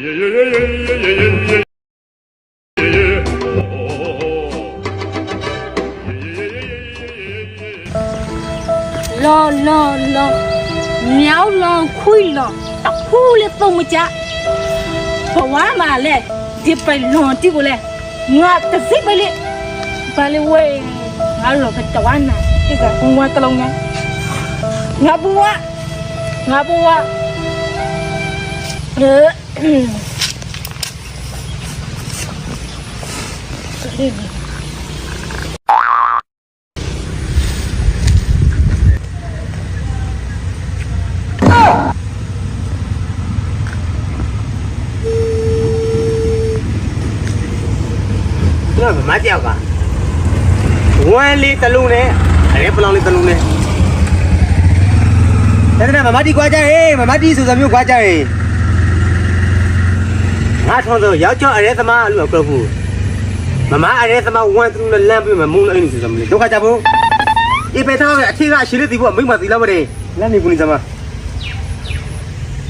ลอลอลอเหนียวลองคุยลองตะคู่เลยปงมจ้ะเพรว่ามาเลยที่ไปลองที่กูเลยงาตะซิไปเลยไปเลยเว้ยงาหลอกกันะวันนะที่จะคงว่ากลงไงงาบัวงาบัวเออ သူကမမကြောက်ကဝမ်းလေးတစ်လုံးနဲ့အဲပလောင်လေးတစ်လုံးနဲ့တဲ့တဲ့မမတီကွာကြရေမမတီဆိုစမျိုးကွာကြရေ ငါထွန်းတော့ယောက်ျောက်အရဲသမားလို့ပြောဖို့မမအရဲသမားဝမ်းတစ်လုံးနဲ့လမ်းပြီးမမုန်းလို့အဲ့ဒီဆိုစမျိုးဒုက္ခကြဖို့ဒီပေထားကအထီကအရှိလေးတီဖို့မိမတီလာမတဲ့လမ်းနေဘူးနေစမ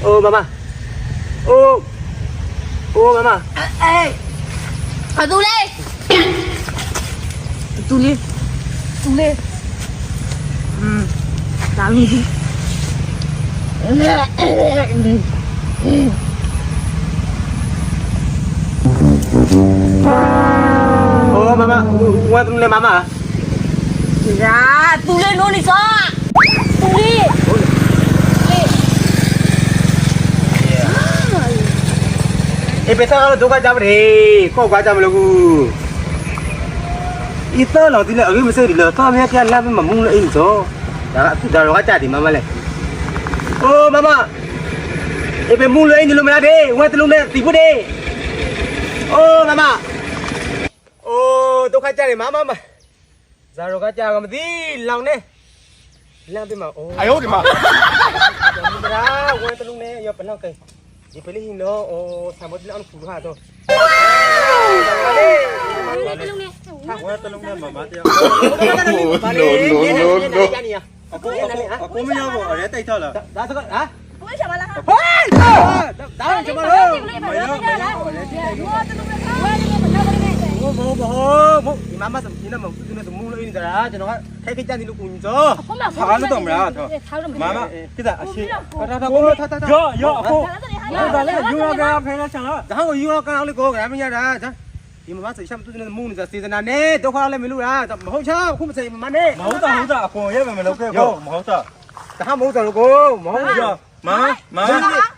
အိုးမမအိုးအိုးမမအေးဘာတူလဲတူလေးတူလေးอืมဒါမီဒီ အိုးမမဝမ်းတစ်လုံးနဲ့မမရာတူလေးလို့နေစားတူလေးအေးပေသားကတော့ဒုက္ခကြပါလေကောက်ကွာကြမလို့ကူဤတော့တော့ဒီလေအကြီးမစိတ်ဒီလေသွားမြတ်ပြလမ်းမမုန်းလို့ အိုးဒုက္ခကြတယ်မမမဇာရောကကြာကမသိလောင်နေလမ်းပြမှာအိုးအယုတ်ဒီမှာမရာဝဲတလုံးနဲ့ရောပလောက်ကိဒီပလိဟိနောအိုးဆံမတ်လောင်ဖူဟာတော့ဝဲတလုံးနဲ့မမတရား no no no no အကိုအကိုအကိုမရဘူးအရဲတိုက်ထလားဒါစကဟာဘယ်ချက်မလားဟဲ့ဒါဒါကျွန်တော်တို့မရဘူးအရဲတိုက်ထ မဟုတ်မဟုတ်ဒီမမစမင်းနမသူနဲ့စမူးလို့နေကြတာကျွန်တော်ကထိုက်ခိုက်ကြနေလို့ကိုကြီးစောဟုတ်လားဘာလို့တော့မလားတော့မမကိစ္စအရှိတာတာကိုထားထားရောရောအခုဒါလည်းယူရောကဖဲလာချင်လားဒါကိုယူရောကောင်းလေးကိုကမရတာဇာဒီမမဆိုရှမ်းသူနဲ့မုန်းနေတာစေတနာနဲ့ဒုက္ခလည်းမလို့လားမဟုတ်ချာခုမစိမမနဲ့မဟုတ်တာဟုတ်တာအခွန်ရဲ့မလုပ်ခဲ့ကိုမဟုတ်တာဒါမဟုတ်တာကိုမဟုတ်ရောမမ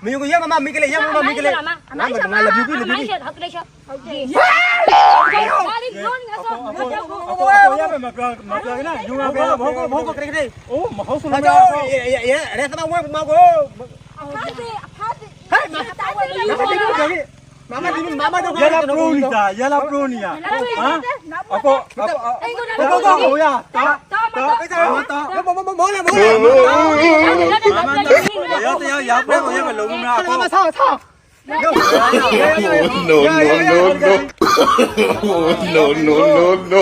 မယူကရမမမိကလေးရမမမိကလေးမမမလပြူပြူလပြူပြူဟုတ်တယ် phải không? Mama di mama dong. Ya lah proni ta, ya lah proni ya. Hah? Apa? Apa? Apa kau ya? Ta. Ta. Ta. Mau mau mau lah mau lah. Mama ta. Ya ta ya ya proni ya belum lah. Mama sao sao. No no no no no. No. no, no, no.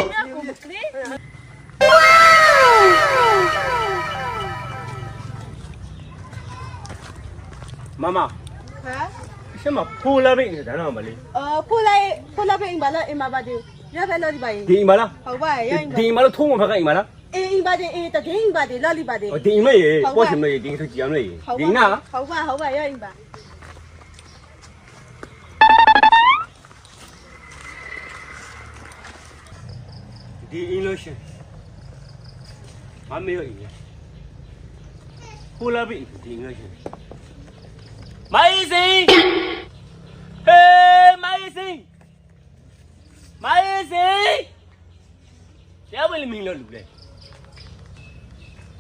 မမဟမ်ရှမဖိုးလာပြီဒါတော့မလေးအော်ဖိုးလိုက်ဖိုးလိုက်ပြင်ပါလားအင်မပါတီရဖဲလို့ဒီပါရင်ဒီမလားဟုတ်ပါရဲ့ဒီမလားထုံးမဖက်ကအိမ်မလားအေးအင်ပါတီအေးတကင်းအင်ပါတီလော်လီ ဒီအင်လို့ရှင်မမေရောညဟိုလာပြီဒီငါရှင်မိုင်းစင်ဟေးမိုင်းစင်မိုင်းစင်ကျောင်းဝင်မင်းလို့လူလဲ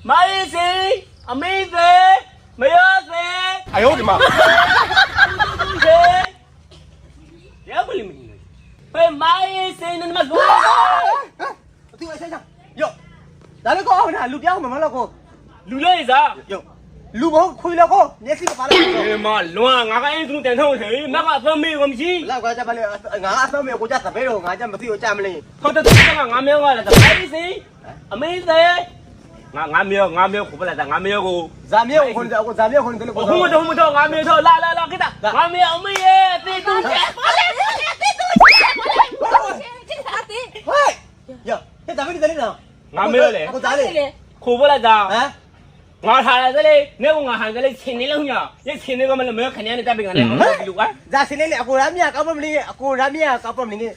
မိုင်းစင်အမေစေမယောစေအယောဒီမှာဟေးကျောင်းဝင်မင်းလို့ဘယ်မိုင်းစင်နမကွာ သူအဆိုင်ဆိုင်ယောဒါလည်းကောအောင်နာလူပြောင်းမမလောက်ကောလူလဲစားယောလူမဟုတ်ခွေလောက်ကောမျက်စိပါလာအေးမလွမ်းငါကအိမ်သူတန်ထုံးတယ်မကအသမီးကမရှိလောက်ကကြပါလေငါအသမီးကိုကြသပဲတော့ငါကြမသိတော့ကြမလင်းဟုတ်တယ်ကငါမျိုးကလည်းသပဲစီအမေးသေးငါငါမျိုးငါမျိုးကိုပလာတာငါမျိုးကိုဇာမျိုးခွန်တော့ဇာမျိုးခွန်တယ်လို့ကိုဟုတ်တော့ဟုတ်တော့ငါမျိုးတော့လာလာလာခိတာငါမျိုးအမေးရဲ့တေးသူချက်ပါလေတေးသူချက်ပါလေဟဲ့ယော အစ်ငါမေးလေကိုသားလေးခိုးပလိုက်တာဟမ်ငါထားတယ်လေနေကငါဟန်တယ်လေချင်းနေလုံးညာရချင်းနေကမလည်းမခဏနဲ့တပ်ပင်ကနေဒီလူကဇာစင်းလေးအကိုရမြကောက်ပမလေးအကိုရမြကောက်ပမလေး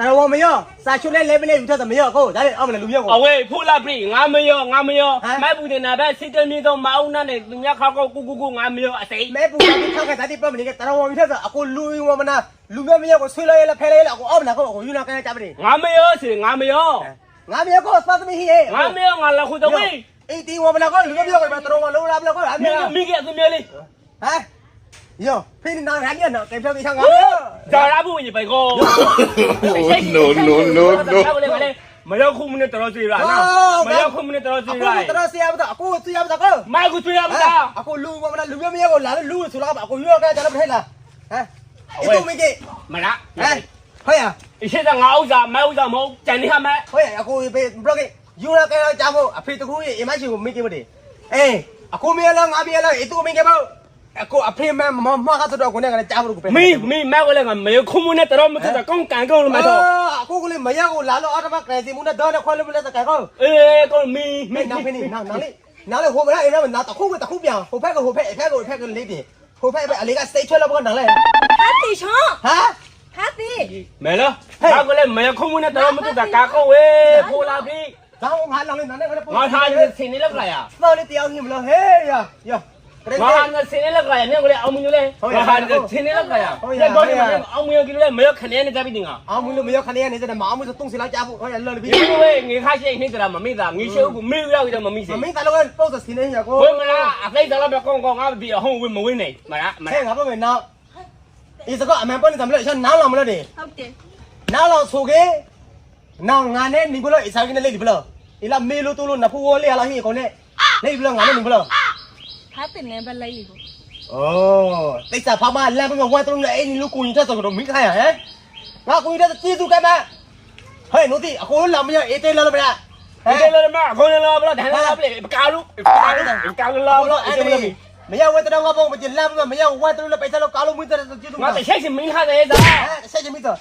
တော်မရောစာချုံလေးလေးမလေးယူထားတယ်မရောကိုဒါလေးအောက်မလေးလူမျိုးကိုအဝေးဖူလာပြီငါမရောငါမရောမိုက်ဘူးတင်နာပဲစစ်တမင်းတော့မအောင်နဲ့သူများခေါက်ကူကူကူငါမရောအစိမဲပူကပြီးထောက်ကဒါဒီပမလေးကတော်ဝယူထားတယ်အကိုလူဝမနာလူမျိုးမရောကိုဆွေးလိုက်ရဖဲလိုက်ရအကိုအောက်မနာကိုအကိုယူနာကဲကြပါလေငါမရောစီငါမရော ငါမြေကိုစသမီဟေးငါမရောငါလခုတော့ဝေးအေးတီဝမနာကိုလူမျိုးကိုတော်ဝလုံးလာဘလကိုအမိမေမိကသူမျိုးလေးဟမ်ယောဖိနေနာရညနော်ကဲပြောပြီးချောင်းငါဒါရဘူးရေပိုင်ကော no, no, no, no. မရောက်ခုမနဲ့တော်စီရနော်မရောက်ခုမနဲ့တော်စီအရကိုတော်ဆရာမတော့အကိုဆရာမတော့ကိုမိုက်ကူတွေ့ရမလားအကိုလူဝမနာလူမျိုးမရောကိုလာလို့လူဆိုတော့အကိုယူရကဲကြတော့မထဲလားဟမ်အေးတူမကြီးမလားဟမ်ဟုတ်ရ အရှိတဲ့ငါဥစ္စာမဲဥစ္စာမဟုတ်ကြံနေဟာမဲဟုတ်ရအကိုဘေဘလော့ကေယူရကဲတော့ကြားဖို့အဖေတကူရဲ့အမရှိကိုမိကေမတယ်အေးအကိုမရလားငါမရလားအေးတူမိကေပေါ့အကိုအဖေမမမကားတော့ကိုနေကလည်းကြားဖို့ကိုပဲမင်းမင်းမဲကလည်းငါမရောက်ခုမနဲ့တော်မစတာကောင်းကန်ကောင်းလို့မတော့အခုကလေးမရကိုလာလို့အော်တမကရစီမှုနဲ့တော့ခွဲလို့မလဲစကားကောအေးကောမင်းမမင်းင်းနောက်ဖိနေနောက်နောက်လေးနောက်လေးဟိုမလားအဲ့ဒါနောက်တစ်ခုကတစ်ခုပြန်ဟိုဘက်ကဟိုဘက်အဖက်ကဟိုဘက်ကလေးပြင်ဟိုဘက်ပဲအလေးကစိတ်ချွဲလို့ဘောနောက်လဲဟာတီချောဟာ ဟာတီမဲလားငါကလည်းမရောက်ခုမနဲ့တော်မစတာကာကောဝေးဖိုလာပြီဒါငါနောက်လေးနောက်လေးငါထားနေစင်းနေလောက်လာရတော့လေးတရားကြီးမလို့ဟေးရရကလေးငါဟာနေစင်းနေလောက်လာရနေကလေးအောင်မင်းလေငါဟာနေစင်းနေလောက်လာရဒီတော့ဒီမှာအောင်မင်းကလေးမရောက်ခနဲ့နေကြပြီတင်ငါအောင်မလို့မရခလေးနေစတယ်မအောင်မလို့တုံးစီလာကြဖို့ဟောရလော်ပြီဒီဝေးငေခါရှိနေကြတာမမိတာငေရှုပ်ကိုမေးရောက်ရမမိစီမမင်းတလောကပုတ်စင်းနေရကိုဝေးမလားအခိတ်တော့ပဲကောင်းကောင်းငါပြီအဟုံးဝေးမဝင်းနေမလားမဟဲ့လားငါပြောမယ်နောက် อีสก็อมันป้อนนี่ทําแล้วฉันน้าหลอมแล้วดิဟုတ်တယ်น้าหลอมโซเกน้างานเนี่ยนี่บ่แล้วอีสากินเนี่ยเลยดิบ่แล้วอีละเมโลตุโลนะพูโวเลยล่ะหิคนเนี่ยเลยบ่แล้วงานเนี่ยนี่บ่แล้วဟာတင်လဲပဲလိုက်လေကိုโอ้ไอ้สาพามาแล้วมันว่าตรงเนี่ยไอ้นี่ลูกกูนี่ถ้าสกดมิ้งขายอ่ะฮะงากูนี่ถ้าจี้ตุกันมาเฮ้ยโนติอกูลาไม่เอาเอเตแล้วบ่ล่ะเอเตแล้วมาคนละบ่ล่ะดันละบ่ล่ะกาลุกาลุกกาลุกบ่ล่ะเอเตแล้ว မရောက်ဝဲတောင်းကပေါ့မကျလမ်းမမရောက်ဝဲတလို့လည်းပိတ်တယ်လို့ကာလို့မွေးတယ်ကျေးဇူးငါတရှိတ်ချင်းမင်းဟာတဲ့ဒါတရှိတ်ချင်းမင်းတော့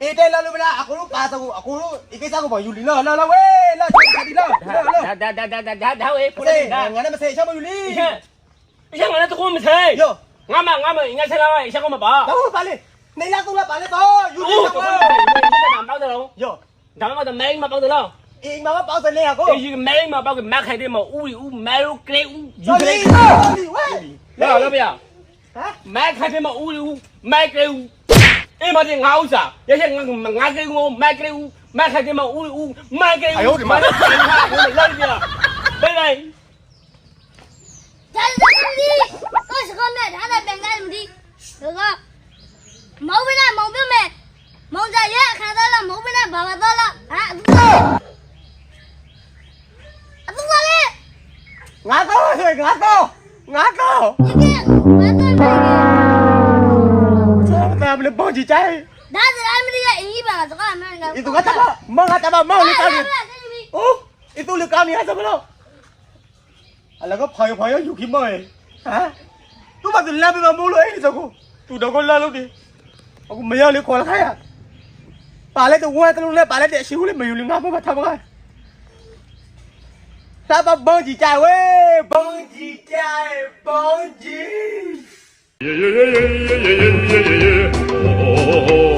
အေးတယ်လာလို့မလားအခုတို့ကာတော့အခုတို့ဒီကိစ္စကိုပေါ့ယူလီနော်လာလာဝဲလာချစ်တီလာလာလာဒါဒါဒါဒါဒါဒါဝဲဖုန်းနေတာငါနဲ့မဆိုင်ချမယူလီအရင်ငါနဲ့တခုမဆိုင်ယောငါမငါမငါဆက်လာပါအရင်ကမပါဟုတ်ပါလေနေလာကုန်လားပါလေတော့ယူလီတော့ငါပေါက်တယ်လို့ယောဒါမှမဟုတ်မင်းမပေါက်တယ်လို့ အိမ်မှာမပေါက်စနေရကိုအေးမဲမှာပေါက်ကမခိုင်တယ်မဥရီဥမဲရိုကလေးဥယူကလေးဝဲလာလာဗျာဟမ်မခိုင်တယ်မဥရီဥမဲကလေးဥအေးမတင်ငါဥစားရရငါငါကလေးကိုမဲကလေးဥမဲခိုင်တယ်မဥရီဥမဲကလေးဥမလာဗျာဘယ်လိုက်တယ်ဒီကိုစကောမဲ့ထားတဲ့ပင်ကမ်းဒီကမောင်မနာမောင်ပြမဲ့မောင်ကြရဲ့အခါတော့လားမောင်မနာဘာသာတော့လားဟာ ငါတော့ဟဲ့ငါတော့ငါတော့ဒီကဘာတော့လဲဘာမလဲပေါကြည့်ချိုင်ဒါလည်းမဒီရဲ့အင်းကြီးပါစကားမှန်းကဤသူကတမမငါတမမောင်လေးတောင်းနေအိုးဤသူလေကာမီဟာစမလို့အလကဖောင်ဖောင်ယူခိမောဟမ်သူမသူလာပြမမိုးလို့အဲ့ဒီစကူသူတော့ကလာလို့ဒီအခုမရလေခေါ်လာခိုင်းရပါလေတော့ဝဲတလုံးနဲ့ပါလေတဲ့အရှိဦးလေးမယူလေငါဘာထားပါက စားပါဘုံကြီးကြိုင်ဝေးဘုံကြီးကြိုင်ဘုံကြီး Yeah, yeah, yeah, yeah, yeah, yeah, yeah, yeah, yeah. Oh, oh, oh.